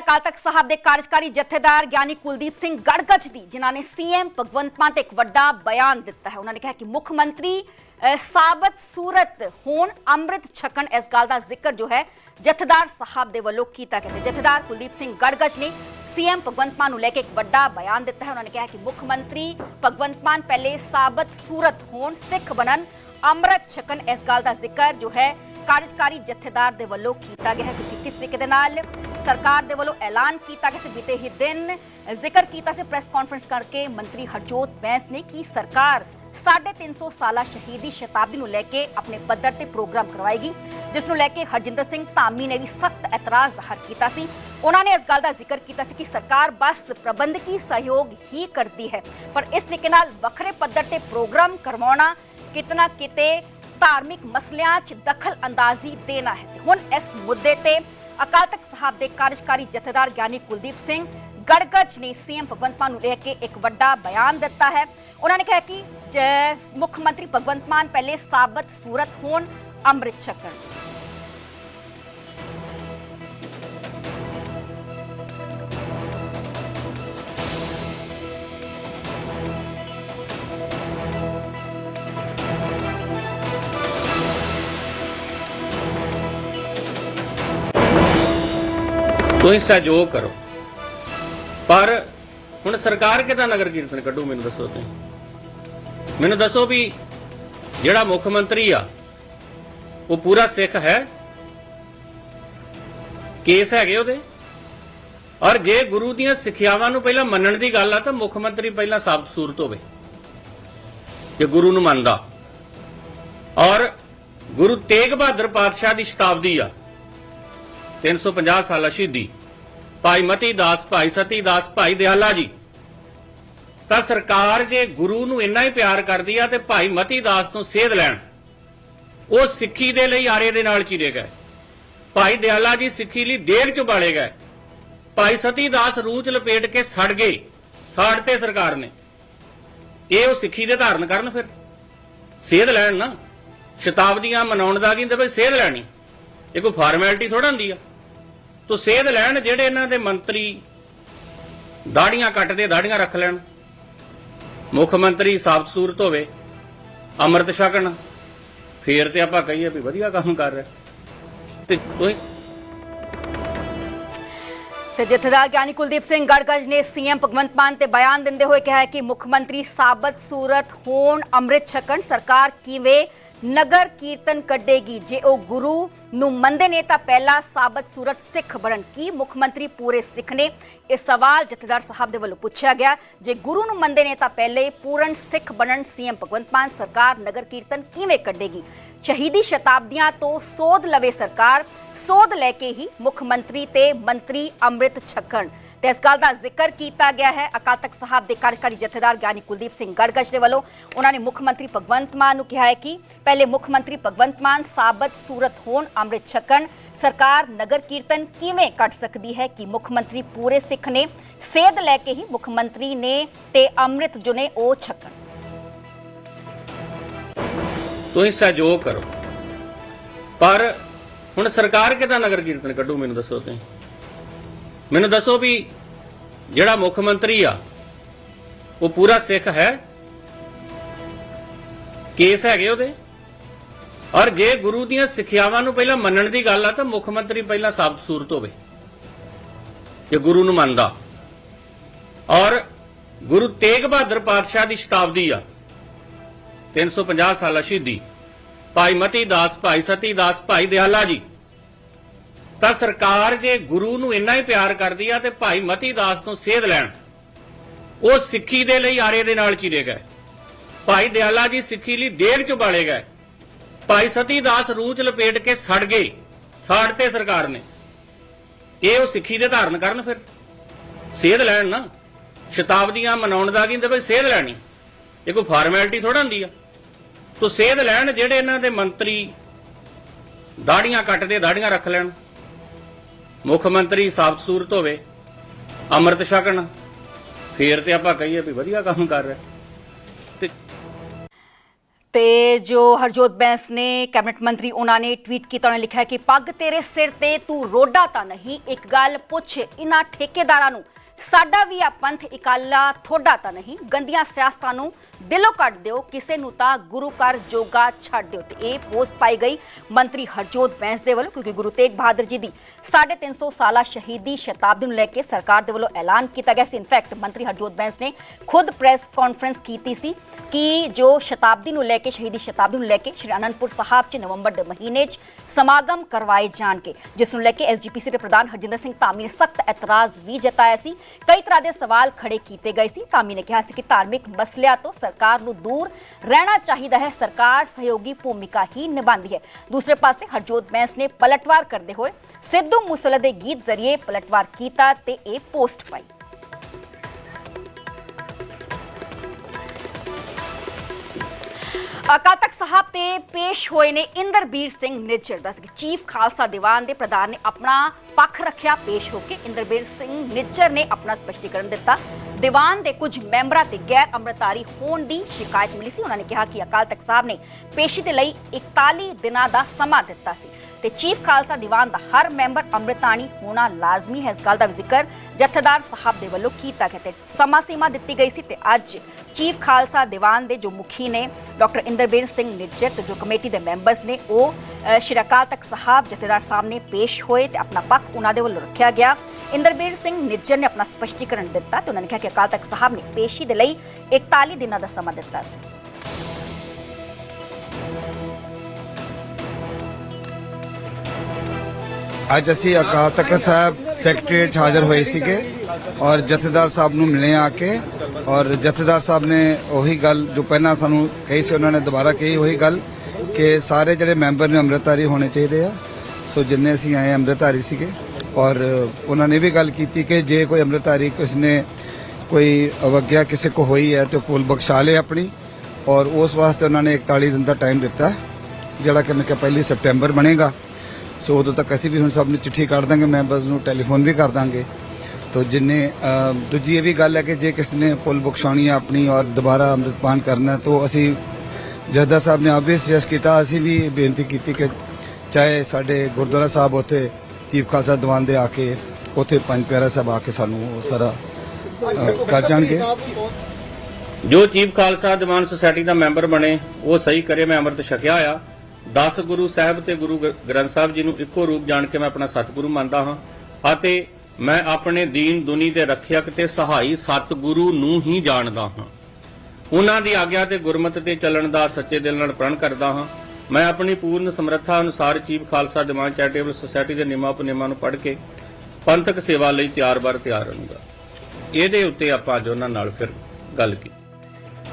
ਅਕਾਲ ਤਖਤ ਸਾਹਿਬ ਦੇ ਕਾਰਜਕਾਰੀ ਜਥੇਦਾਰ ਗਿਆਨੀ ਕੁਲਦੀਪ ਸਿੰਘ ਗੜਗੜ ਦੀ, ਜਿਨ੍ਹਾਂ ਨੇ ਸੀਐਮ ਭਗਵੰਤ ਮਾਨ ਤੇ ਇੱਕ ਵੱਡਾ ਬਿਆਨ ਦਿੱਤਾ ਹੈ। ਉਹਨਾਂ ਨੇ ਕਿਹਾ ਕਿ ਮੁੱਖ ਮੰਤਰੀ ਸਾਬਤ ਸੂਰਤ ਹੋਣ, ਅੰਮ੍ਰਿਤ ਛਕਣ, ਇਸ ਗੱਲ ਦਾ ਜ਼ਿਕਰ ਜੋ ਹੈ ਜਥੇਦਾਰ ਸਾਹਿਬ ਦੇ ਵੱਲੋਂ ਕੀਤਾ ਗਿਆ ਜਥੇਦਾਰ ਕੁਲਦੀਪ ਸਿੰਘ ਗੜਗੜ ਨੇ ਸੀਐਮ ਭਗਵੰਤ ਮਾਨ ਨੂੰ ਲੈ ਕੇ ਇੱਕ ਵੱਡਾ ਬਿਆਨ ਦਿੱਤਾ ਹੈ। ਉਹਨਾਂ ਨੇ ਕਿਹਾ ਕਿ ਮੁੱਖ ਮੰਤਰੀ ਭਗਵੰਤ ਮਾਨ ਪਹਿਲੇ ਸਾਬਤ ਸੂਰਤ ਹੋਣ, ਸਿੱਖ ਬਣਨ, ਅੰਮ੍ਰਿਤ ਛਕਣ, ਇਸ ਗੱਲ ਦਾ ਜ਼ਿਕਰ ਜੋ ਹੈ ਕਾਰਜਕਾਰੀ ਜਥੇਦਾਰ ਦੇ ਵੱਲੋਂ ਕੀਤਾ ਗਿਆ ਹੈ ਕਿਉਂਕਿ ਕਿਸ ਤਰੀਕੇ ਦੇ ਨਾਲ ਸਰਕਾਰ ਦੇ ਵੱਲੋਂ ਐਲਾਨ ਕੀਤਾ ਗਿਆ ਸੀ ਬੀਤੇ ਹੀ ਦਿਨ। ਜ਼ਿਕਰ ਕੀਤਾ ਸੀ ਪ੍ਰੈਸ ਕਾਨਫਰੰਸ ਕਰਕੇ ਮੰਤਰੀ ਹਰਜੋਤ ਬੈਂਸ ਨੇ ਕਿ ਸਰਕਾਰ 350 ਸਾਲਾ ਸ਼ਹੀਦੀ ਸ਼ਤਾਬਦੀ ਨੂੰ ਲੈ ਕੇ ਆਪਣੇ ਪੱਧਰ ਤੇ ਪ੍ਰੋਗਰਾਮ ਕਰਵਾਏਗੀ, ਜਿਸ ਨੂੰ ਲੈ ਕੇ ਹਰਜਿੰਦਰ ਸਿੰਘ ਧਾਮੀ ਨੇ ਵੀ ਸਖਤ ਇਤਰਾਜ਼ ਜ਼ਾਹਰ ਕੀਤਾ ਸੀ। ਉਹਨਾਂ ਨੇ ਇਸ ਗੱਲ ਦਾ ਜ਼ਿਕਰ ਕੀਤਾ ਸੀ ਕਿ ਸਰਕਾਰ ਬਸ ਪ੍ਰਬੰਧਕੀ ਸਹਿਯੋਗ ਹੀ ਕਰਦੀ ਹੈ, ਪਰ ਇਸ ਤਰੀਕੇ ਨਾਲ ਵੱਖਰੇ ਪੱਧਰ ਤੇ ਪ੍ਰੋਗਰਾਮ ਕਰਵਾਉਣਾ ਕਿਤਨਾ ਕਿਤੇ ਧਾਰਮਿਕ ਮਸਲਿਆਂ 'ਚ ਦਖਲ ਅੰਦਾਜ਼ੀ ਦੇਣਾ ਹੈ ਹੁਣ ਇਸ ਮੁੱਦੇ ਤੇ ਅਕਾਲ ਤਖਤ ਸਾਹਿਬ ਦੇ ਕਾਰਜਕਾਰੀ ਜਥੇਦਾਰ ਗਿਆਨੀ ਕੁਲਦੀਪ ਸਿੰਘ ਗੜਗੜ ਨੇ ਸੀਐਮ ਭਗਵੰਤ ਮਾਨ ਨੂੰ ਲੈ ਕੇ ਇੱਕ ਵੱਡਾ ਬਿਆਨ ਦਿੱਤਾ ਹੈ। ਉਹਨਾਂ ਨੇ ਕਿਹਾ ਕਿ ਮੁੱਖ ਮੰਤਰੀ ਭਗਵੰਤ ਮਾਨ ਪਹਿਲੇ ਸਾਬਤ ਸੂਰਤ ਹੋਣ ਅੰਮ੍ਰਿਤ ਛਕਣ। ਤੁਸੀਂ ਸਹਿਯੋਗ ਕਰੋ। ਪਰ ਹੁਣ ਸਰਕਾਰ ਕਿਦਾਂ ਨਗਰ ਕੀਰਤਨ ਕੱਢੂ, ਮੈਨੂੰ ਦੱਸੋ ਤੁਸੀਂ? ਮੈਨੂੰ ਦੱਸੋ ਵੀ ਜਿਹੜਾ ਮੁੱਖ ਮੰਤਰੀ ਆ, ਉਹ ਪੂਰਾ ਸਿੱਖ ਹੈ? ਕੇਸ ਹੈਗੇ ਉਹਦੇ? ਔਰ ਜੇ ਗੁਰੂ ਦੀਆਂ ਸਿੱਖਿਆਵਾਂ ਨੂੰ ਪਹਿਲਾਂ ਮੰਨਣ ਦੀ ਗੱਲ ਆ, ਤਾਂ ਮੁੱਖ ਮੰਤਰੀ ਪਹਿਲਾਂ ਸਾਬਤ ਸੂਰਤ ਹੋਵੇ, ਜੇ ਗੁਰੂ ਨੂੰ ਮੰਨਦਾ। ਔਰ ਗੁਰੂ ਤੇਗ ਬਹਾਦਰ ਪਾਤਸ਼ਾਹ ਦੀ ਸ਼ਤਾਬਦੀ ਆ 350 ਸਾਲਾ ਸ਼ਹੀਦੀ। ਭਾਈ ਮਤੀ ਦਾਸ, ਭਾਈ ਸਤੀ ਦਾਸ, ਭਾਈ ਦਿਆਲਾ ਜੀ। ਤਾਂ ਸਰਕਾਰ ਜੇ ਗੁਰੂ ਨੂੰ ਇੰਨਾ ਹੀ ਪਿਆਰ ਕਰਦੀ ਆ ਤੇ ਭਾਈ ਮਤੀ ਦਾਸ ਤੋਂ ਸੇਧ ਲੈਣ। ਉਹ ਸਿੱਖੀ ਦੇ ਲਈ ਆਰੇ ਦੇ ਨਾਲ ਚੀਰੇ ਗਏ। ਭਾਈ ਦਿਆਲਾ ਜੀ ਸਿੱਖੀ ਲਈ ਦੇਗ ਚ ਬਾਲੇ ਗਏ। ਭਾਈ ਸਤੀ ਦਾਸ ਰੂਹ ਚ ਲਪੇਟ ਕੇ ਸੜ ਗਏ। ਸਾੜਤੇ ਸਰਕਾਰ ਨੇ। ਇਹ ਉਹ ਸਿੱਖੀ ਦੇ ਧਾਰਨ ਕਰਨ ਫਿਰ। ਸੇਧ ਲੈਣ ਨਾ। ਸ਼ਤਾਬਦੀਆਂ ਮਨਾਉਣ ਦਾ ਕੀ ਹੁੰਦਾ ਬਈ ਸੇਧ ਲੈਣੀ। ਇਹ ਕੋਈ ਫਾਰਮੈਲਿਟੀ ਥੋੜਾ ਹੁੰਦੀ ਆ। ਤੋ ਸੇਧ ਲੈਣ ਜਿਹੜੇ ਇਹਨਾਂ ਦੇ ਮੰਤਰੀ ਦਾੜੀਆਂ ਕੱਟਦੇ, ਦਾੜੀਆਂ ਰੱਖ ਲੈਣ। ਮੁੱਖ ਮੰਤਰੀ ਸਾਬਤ ਸੂਰਤ ਹੋਵੇ, ਅੰਮ੍ਰਿਤ ਛਕਣ। ਫੇਰ ਤੇ ਆਪਾਂ ਕਹੀਏ ਵੀ ਵਧੀਆ ਕੰਮ ਕਰ ਰਿਹਾ। ਤੇ ਤੁਸੀਂ? ਤੇ ਜਥੇਦਾਰ ਗਿਆਨੀ ਕੁਲਦੀਪ ਸਿੰਘ ਗੜਗੜ ਨੇ ਸੀਐਮ ਭਗਵੰਤ ਮਾਨ ਤੇ ਬਿਆਨ ਦਿੰਦੇ ਹੋਏ ਕਿਹਾ ਕਿ ਮੁੱਖ ਮੰਤਰੀ ਸਾਬਤ ਸੂਰਤ ਹੋਣ, ਅੰਮ੍ਰਿਤ ਛਕਣ, ਸਰਕਾਰ ਕਿਵੇਂ ਨਗਰ ਕੀਰਤਨ ਕੱਢੇਗੀ। ਜੇ ਉਹ ਗੁਰੂ ਨੂੰ ਮੰਨਦੇ ਨੇ ਤਾਂ ਪਹਿਲਾ ਸਾਬਤ ਸੂਰਤ ਸਿੱਖ ਬਣਨ। ਕੀ ਮੁੱਖ ਮੰਤਰੀ ਪੂਰੇ ਸਿੱਖ ਨੇ? ਇਹ ਸਵਾਲ ਜਥੇਦਾਰ ਸਾਹਿਬ ਦੇ ਵੱਲੋਂ ਪੁੱਛਿਆ ਗਿਆ। ਜੇ ਗੁਰੂ ਨੂੰ ਮੰਨਦੇ ਨੇ ਤਾਂ ਪਹਿਲੇ ਪੂਰਨ ਸਿੱਖ ਬਣਨ ਸੀਐਮ ਭਗਵੰਤ ਮਾਨ ਸਰਕਾਰ ਨਗਰ ਕੀਰਤਨ ਕਿਵੇਂ ਕੱਢੇਗੀ? ਸ਼ਹੀਦੀ ਸ਼ਤਾਬਦੀਆਂ ਤੋਂ ਸੋਧ ਲਵੇ ਸਰਕਾਰ। ਸੋਧ ਲੈ ਕੇ ਹੀ ਮੁੱਖ ਮੰਤਰੀ ਤੇ ਮੰਤਰੀ ਅੰਮ੍ਰਿਤ ਛਕਣ। ਤੇ ਇਸ ਗੱਲ ਦਾ ਜ਼ਿਕਰ ਕੀਤਾ ਗਿਆ ਹੈ। ਅਕਾਲ ਤਖਤ ਸਾਹਿਬ ਦੇ ਕਾਰਜਕਾਰੀ ਜਥੇਦਾਰ ਗਿਆਨੀ ਕੁਲਦੀਪ ਸਿੰਘ ਗੜਗੜ ਦੇ ਵੱਲੋਂ ਉਹਨਾਂ ਨੇ ਮੁੱਖ ਮੰਤਰੀ ਭਗਵੰਤ ਮਾਨ ਨੂੰ ਕਿਹਾ ਹੈ ਕਿ ਪਹਿਲੇ ਮੁੱਖ ਮੰਤਰੀ ਭਗਵੰਤ ਮਾਨ ਸਾਬਤ ਸੂਰਤ ਹੋਣ, ਅੰਮ੍ਰਿਤ ਛਕਣ, ਸਰਕਾਰ ਨਗਰ ਕੀਰਤਨ ਕਿਵੇਂ ਕੱਢ ਸਕਦੀ ਹੈ ਕਿ ਮੁੱਖ ਮੰਤਰੀ ਪੂਰੇ ਸਿੱਖ ਨੇ, ਸੇਧ ਲੈ ਕੇ ਹੀ ਮੁੱਖ ਮੰਤਰੀ ਨੇ ਤੇ ਅੰਮ੍ਰਿਤ ਜੋ ਨੇ ਉਹ ਛਕਣ। ਤੁਸੀਂ ਸਹਿਯੋਗ ਕਰੋ। ਪਰ ਹੁਣ ਸਰਕਾਰ ਕਿਦਾਂ ਨਗਰ ਕੀਰਤਨ ਕੱਢੂ ਮੈਨੂੰ ਦੱਸੋ ਤੁਸੀਂ? ਮੈਨੂੰ ਦੱਸੋ ਵੀ ਜਿਹੜਾ ਮੁੱਖ ਮੰਤਰੀ ਆ, ਉਹ ਪੂਰਾ ਸਿੱਖ ਹੈ? ਕੇਸ ਹੈਗੇ ਉਹਦੇ? ਔਰ ਜੇ ਗੁਰੂ ਦੀਆਂ ਸਿੱਖਿਆਵਾਂ ਨੂੰ ਪਹਿਲਾਂ ਮੰਨਣ ਦੀ ਗੱਲ ਆ, ਤਾਂ ਮੁੱਖ ਮੰਤਰੀ ਪਹਿਲਾਂ ਸਾਬਤ ਸੂਰਤ ਹੋਵੇ, ਜੇ ਗੁਰੂ ਨੂੰ ਮੰਨਦਾ। ਔਰ ਗੁਰੂ ਤੇਗ ਬਹਾਦਰ ਪਾਤਸ਼ਾਹ ਦੀ ਸ਼ਤਾਬਦੀ ਆ 350 ਸਾਲਾ ਸ਼ਹੀਦੀ। ਭਾਈ ਮਤੀ ਦਾਸ, ਭਾਈ ਸਤੀ ਦਾਸ, ਭਾਈ ਦਿਆਲਾ ਜੀ। ਤਾਂ ਸਰਕਾਰ ਜੇ ਗੁਰੂ ਨੂੰ ਇੰਨਾ ਹੀ ਪਿਆਰ ਕਰਦੀ ਆ ਤੇ ਭਾਈ ਮਤੀ ਦਾਸ ਤੋਂ ਸੇਧ ਲੈਣ, ਉਹ ਸਿੱਖੀ ਦੇ ਲਈ ਆਰੇ ਦੇ ਨਾਲ ਚੀਰੇ ਗਏ। ਭਾਈ ਦਿਆਲਾ ਜੀ ਸਿੱਖੀ ਲਈ ਦੇਗ ਚ ਬਾਲੇ ਗਏ। ਭਾਈ ਸਤੀ ਦਾਸ ਰੂਹ ਚ ਲਪੇਟ ਕੇ ਸੜ ਗਏ, ਸਾੜ ਤੇ ਸਰਕਾਰ ਨੇ। ਇਹ ਉਹ ਸਿੱਖੀ ਦੇ ਧਾਰਨ ਕਰਨ ਫਿਰ। ਸੇਧ ਲੈਣ ਨਾ। ਸ਼ਤਾਬਦੀਆਂ ਮਨਾਉਣ ਦਾ ਕੀ ਬਈ ਸੇਧ ਲੈਣੀ। ਇਹ ਕੋਈ ਫਾਰਮੈਲਿਟੀ ਥੋੜਾ ਹੁੰਦੀ ਆ। ਤੋ ਸੇਧ ਲੈਣ ਜਿਹੜੇ ਇਹਨਾਂ ਦੇ ਮੰਤਰੀ ਦਾੜੀਆਂ ਕੱਟਦੇ, ਦਾੜੀਆਂ ਰੱਖ ਲੈਣ। ਮੁੱਖ ਮੰਤਰੀ ਸਾਬਤ ਸੂਰਤ ਹੋਵੇ, ਅੰਮ੍ਰਿਤ ਛਕਣ, ਫੇਰ ਤੇ ਆਪਾਂ ਕਹੀਏ ਵੀ ਵਧੀਆ ਕੰਮ ਕਰ ਰਿਹਾ। ਤੇ ਤੇ ਜੋ ਹਰਜੋਤ ਬੈਂਸ ਨੇ, ਕੈਬਨਿਟ ਮੰਤਰੀ ਉਹਨਾਂ ਨੇ ਟਵੀਟ ਕੀਤਾ, ਉਹਨਾਂ ਨੇ ਲਿਖਿਆ ਕਿ ਪੱਗ ਤੇਰੇ ਸਿਰ ਤੇ, ਤੂੰ ਰੋਡਾ ਤਾਂ ਨਹੀਂ, ਇੱਕ ਗੱਲ ਪੁੱਛ ਇਹਨਾਂ ਠੇਕੇਦਾਰਾਂ ਨੂੰ। ਸਾਡਾ ਵੀ ਆ ਪੰਥ ਇਕਾਲਾ, ਥੋੜਾ ਤਾਂ ਨਹੀਂ, ਗੰਦੀਆਂ ਸਿਆਸਤਾਂ ਨੂੰ ਦਿਲੋਂ ਕੱਢ ਦਿਓ, ਕਿਸੇ ਨੂੰ ਤਾਂ ਗੁਰੂ ਘਰ ਜੋਗਾ ਛੱਡ ਦਿਓ। ਤੇ ਇਹ ਪੋਸਟ ਪਾਈ ਗਈ ਮੰਤਰੀ ਹਰਜੋਤ ਬੈਂਸ ਦੇ ਵੱਲੋਂ, ਕਿਉਂਕਿ ਗੁਰੂ ਤੇਗ ਬਹਾਦਰ ਜੀ ਦੀ 350 ਸਾਲਾ ਸ਼ਹੀਦੀ ਸ਼ਤਾਬਦੀ ਨੂੰ ਲੈ ਕੇ ਸਰਕਾਰ ਦੇ ਵੱਲੋਂ ਐਲਾਨ ਕੀਤਾ ਗਿਆ ਸੀ। ਇਨਫੈਕਟ ਮੰਤਰੀ ਹਰਜੋਤ ਬੈਂਸ ਨੇ ਖੁਦ ਪ੍ਰੈਸ ਕਾਨਫਰੰਸ ਕੀਤੀ ਸੀ ਕਿ ਜੋ ਸ਼ਤਾਬਦੀ ਨੂੰ ਲੈ ਕੇ, ਸ਼ਹੀਦੀ ਸ਼ਤਾਬਦੀ ਨੂੰ ਲੈ ਕੇ ਸ਼੍ਰੀ ਅਨੰਦਪੁਰ ਸਾਹਿਬ 'ਚ ਨਵੰਬਰ ਦੇ ਮਹੀਨੇ 'ਚ ਸਮਾਗਮ ਕਰਵਾਏ ਜਾਣਗੇ, ਜਿਸ ਨੂੰ ਲੈ ਕੇ ਐਸਜੀਪੀਸੀ ਦੇ ਪ੍ਰਧਾਨ ਹਰਜਿੰਦਰ ਸਿੰਘ ਧਾਮੀ ਨੇ ਸਖਤ ਇਤਰਾਜ਼ ਵੀ ਜਤਾਇਆ ਸੀ ਕਈ ਤਰ੍ਹਾਂ ਦੇ ਸਵਾਲ ਖੜੇ ਕੀਤੇ ਗਏ ਸੀ। ਧਾਮੀ ਨੇ ਕਿਹਾ ਸੀ ਕਿ ਧਾਰਮਿਕ ਮਸਲਿਆਂ ਤੋਂ ਸਰਕਾਰ ਨੂੰ ਦੂਰ ਰਹਿਣਾ ਚਾਹੀਦਾ ਹੈ। ਸਰਕਾਰ ਸਹਿਯੋਗੀ ਭੂਮਿਕਾ ਹੀ ਨਿਭਾਉਂਦੀ ਹੈ। ਦੂਸਰੇ ਪਾਸੇ ਹਰਜੋਤ ਬੈਂਸ ਨੇ ਪਲਟਵਾਰ ਕਰਦੇ ਹੋਏ ਸਿੱਧੂ ਮੂਸੇਵਾਲੇ ਦੇ ਗੀਤ ਜ਼ਰੀਏ ਪਲਟਵਾਰ ਕੀਤਾ ਤੇ ਇਹ ਪੋਸਟ ਪਾਈ। ਅਕਾਲ ਤਖਤ ਸਾਹਿਬ ਤੇ ਪੇਸ਼ ਹੋਏ ਨੇ ਇੰਦਰਬੀਰ ਸਿੰਘ ਨਿੱਜਰ ਦੱਸ ਕਿ ਚੀਫ ਖਾਲਸਾ ਦੀਵਾਨ ਦੇ ਪ੍ਰਧਾਨ ਨੇ ਆਪਣਾ ਪੱਖ ਰੱਖਿਆ, ਪੇਸ਼ ਹੋ ਕੇ ਇੰਦਰਬੀਰ ਸਿੰਘ ਨਿੱਜਰ ਨੇ ਆਪਣਾ ਸਪਸ਼ਟੀਕਰਨ ਦਿੱਤਾ। ਦੀਵਾਨ ਦੇ ਕੁਝ ਮੈਂਬਰਾਂ ਤੇ ਗੈਰ ਅੰਮ੍ਰਿਤਧਾਰੀ ਹੋਣ ਦੀ ਸ਼ਿਕਾਇਤ ਮਿਲੀ ਸੀ। ਉਹਨਾਂ ਨੇ ਕਿਹਾ ਕਿ ਅਕਾਲ ਤਖਤ ਸਾਹਿਬ ਨੇ ਪੇਸ਼ੀ ਦੇ ਲਈ 41 ਦਿਨਾਂ ਦਾ ਸਮਾਂ ਦਿੱਤਾ ਸੀ ਤੇ ਚੀਫ ਖਾਲਸਾ ਦੀਵਾਨ ਦਾ ਹਰ ਮੈਂਬਰ ਅੰਮ੍ਰਿਤਾਣੀ ਹੋਣਾ ਲਾਜ਼ਮੀ ਹੈ। ਇਸ ਗੱਲ ਦਾ ਜ਼ਿਕਰ ਜਥੇਦਾਰ ਸਾਹਿਬ ਦੇ ਵੱਲੋਂ ਕੀਤਾ ਗਿਆ ਤੇ ਸਮਾਂ ਸੀਮਾ ਦਿੱਤੀ ਗਈ ਸੀ ਤੇ ਅੱਜ ਚੀਫ ਖਾਲਸਾ ਦੀਵਾਨ ਦੇ ਜੋ ਮੁਖੀ ਨੇ ਡਾਕਟਰ ਇੰਦਰਬੀਰ ਸਿੰਘ ਨਿੱਜਰ ਤੇ ਜੋ ਕਮੇਟੀ ਦੇ ਮੈਂਬਰਸ ਨੇ, ਉਹ ਸ਼੍ਰੀ ਅਕਾਲ ਤਖਤ ਸਾਹਿਬ ਜਥੇਦਾਰ ਸਾਹਮਣੇ ਪੇਸ਼ ਹੋਏ ਤੇ ਆਪਣਾ ਪੱਖ ਉਹਨਾਂ ਦੇ ਵੱਲੋਂ ਰੱਖਿਆ ਗਿਆ। ਇੰਦਰਬੀਰ ਸਿੰਘ ਨਿੱਜਰ ਨੇ ਆਪਣਾ ਸਪਸ਼ਟੀਕਰਨ ਦਿੱਤਾ ਤੇ ਉਹਨਾਂ ਨੇ ਕਿਹਾ ਕਿ ਅਕਾਲ ਤਖਤ ਸਾਹਿਬ ਨੇ ਪੇਸ਼ੀ ਦੇ ਲਈ 41 ਦਿਨਾਂ ਦਾ ਸਮਾਂ ਦਿੱਤਾ ਸੀ। ਅੱਜ ਅਸੀਂ ਅਕਾਲ ਤਖਤ ਸਾਹਿਬ ਸੈਕਟਰੀਏਟ ਹਾਜ਼ਰ ਹੋਏ ਸੀਗੇ ਔਰ ਜਥੇਦਾਰ ਸਾਹਿਬ ਨੂੰ ਮਿਲੇ ਆ ਕੇ ਔਰ ਜਥੇਦਾਰ ਸਾਹਿਬ ਨੇ ਉਹੀ ਗੱਲ ਜੋ ਪਹਿਲਾਂ ਸਾਨੂੰ ਕਹੀ ਸੀ, ਉਹਨਾਂ ਨੇ ਦੁਬਾਰਾ ਕਹੀ, ਉਹੀ ਗੱਲ ਕਿ ਸਾਰੇ ਜਿਹੜੇ ਮੈਂਬਰ ਨੇ ਅੰਮ੍ਰਿਤਧਾਰੀ ਹੋਣੇ ਚਾਹੀਦੇ ਆ। ਸੋ ਜਿੰਨੇ ਅਸੀਂ ਆਏ ਅੰਮ੍ਰਿਤਧਾਰੀ ਸੀਗੇ ਔਰ ਉਹਨਾਂ ਨੇ ਵੀ ਗੱਲ ਕੀਤੀ ਕਿ ਜੇ ਕੋਈ ਅੰਮ੍ਰਿਤਧਾਰੀ ਕਿਸ ਨੇ ਕੋਈ ਅਵਗਿਆ ਕਿਸੇ ਕੋ ਹੋਈ ਹੈ ਤੇ ਉਹ ਭੁੱਲ ਬਖਸ਼ਾ ਲੇ ਆਪਣੀ, ਔਰ ਉਸ ਵਾਸਤੇ ਉਹਨਾਂ ਨੇ 41 ਦਿਨ ਦਾ ਟਾਈਮ ਦਿੱਤਾ, ਜਿਹੜਾ ਕਿ ਮੈਂ ਕਿਹਾ ਪਹਿਲੀ ਸਪਟੈਂਬਰ ਬਣੇਗਾ। ਸੋ ਉਦੋਂ ਤੱਕ ਅਸੀਂ ਵੀ ਹੁਣ ਸਭ ਨੂੰ ਚਿੱਠੀ ਕੱਢ ਦਾਂਗੇ ਮੈਂਬਰਸ ਨੂੰ ਟੈਲੀਫੋਨ ਵੀ ਕਰ ਦਾਂਗੇ। ਤੋ ਜਿੰਨੇ ਦੂਜੀ ਇਹ ਵੀ ਗੱਲ ਹੈ ਕਿ ਜੇ ਕਿਸੇ ਨੇ ਪੁੱਲ ਬਖਸ਼ਾਉਣੀ ਹੈ ਆਪਣੀ ਔਰ ਦੁਬਾਰਾ ਅੰਮ੍ਰਿਤਪਾਨ ਕਰਨਾ, ਤਾਂ ਅਸੀਂ ਜੱਦਾ ਸਾਹਿਬ ਨੇ ਆਬਵੀਅਸ ਸੁਜੈਸਟ ਕੀਤਾ, ਅਸੀਂ ਵੀ ਬੇਨਤੀ ਕੀਤੀ ਕਿ ਚਾਹੇ ਸਾਡੇ ਗੁਰਦੁਆਰਾ ਸਾਹਿਬ ਉੱਥੇ ਚੀਫ ਖਾਲਸਾ ਦੀਵਾਨ ਦੇ ਆ ਕੇ ਉੱਥੇ ਪੰਜ ਪਿਆਰਾ ਸਾਹਿਬ ਆ ਕੇ ਸਾਨੂੰ ਸਾਰਾ ਕਰ ਜਾਣਗੇ। ਜੋ ਚੀਫ ਖਾਲਸਾ ਦੀਵਾਨ ਸੁਸਾਇਟੀ ਦਾ ਮੈਂਬਰ ਬਣੇ, ਉਹ ਸਹੀ ਕਰੇ, ਮੈਂ ਅੰਮ੍ਰਿਤ ਛਕਿਆ ਆ। 10 ਗੁਰੂ ਸਾਹਿਬ ਤੇ ਗੁਰੂ ਗ੍ਰੰਥ ਸਾਹਿਬ ਜੀ ਨੂੰ ਇੱਕੋ ਰੂਪ ਜਾਣ ਕੇ ਮੈਂ ਆਪਣਾ ਸਤਿਗੁਰੂ ਮੰਨਦਾ ਹਾਂ। ਅਤੇ ਮੈਂ ਆਪਣੇ ਦੀਨ ਦੁਨੀ ਦੇ ਰੱਖਿਅਕ ਤੇ ਸਹਾਈ ਸਤਿਗੁਰੂ ਨੂੰ ਹੀ ਜਾਣਦਾ ਹਾਂ। ਉਹਨਾਂ ਦੀ ਆਗਿਆ ਤੇ ਗੁਰਮਤ ਤੇ ਚੱਲਣ ਦਾ ਸੱਚੇ ਦਿਲ ਨਾਲ ਪ੍ਰਣ ਕਰਦਾ ਹਾਂ। ਮੈਂ ਆਪਣੀ ਪੂਰਨ ਸਮਰੱਥਾ ਅਨੁਸਾਰ chief Khalsa Diwan charitable society ਦੇ ਨਿਯਮਾਂ ਉਪਨਿਯਮਾਂ ਨੂੰ ਪੜ੍ਹ ਕੇ ਪੰਥਕ ਸੇਵਾ ਲਈ ਤਿਆਰ ਬਰ ਤਿਆਰ ਰਹੂੰਗਾ ਇਹਦੇ ਉੱਤੇ ਆਪਾਂ ਅੱਜ ਉਹਨਾਂ ਨਾਲ ਫਿਰ ਗੱਲ ਕੀਤੀ।